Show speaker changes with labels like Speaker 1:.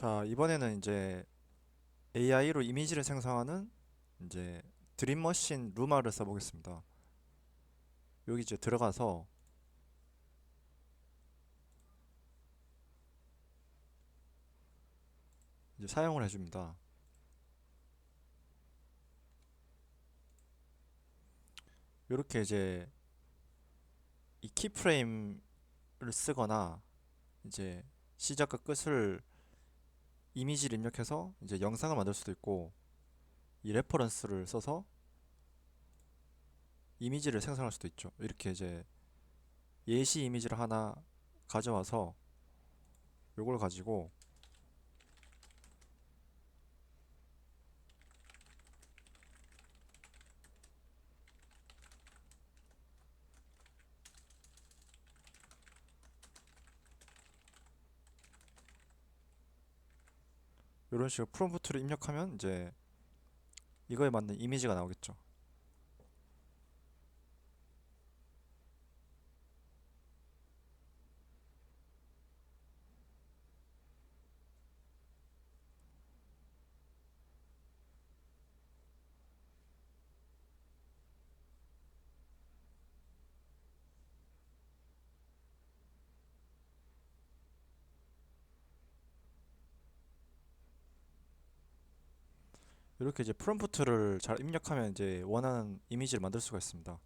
Speaker 1: 자, 이번에는 이제 AI로 이미지를 생성하는 이제 드림머신 루마를 써보겠습니다. 여기 이제 들어가서 이제 사용을 해줍니다. 이렇게 이제 이 키프레임을 쓰거나 이제 시작과 끝을 이미지를 입력해서 이제 영상을 만들 수도 있고 이 레퍼런스를 써서 이미지를 생성할 수도 있죠. 이렇게 이제 예시 이미지를 하나 가져와서 요걸 가지고 이런 식으로 프롬프트를 입력하면 이제 이거에 맞는 이미지가 나오겠죠. 이렇게 이제 프롬프트를 잘 입력하면 이제 원하는 이미지를 만들 수가 있습니다.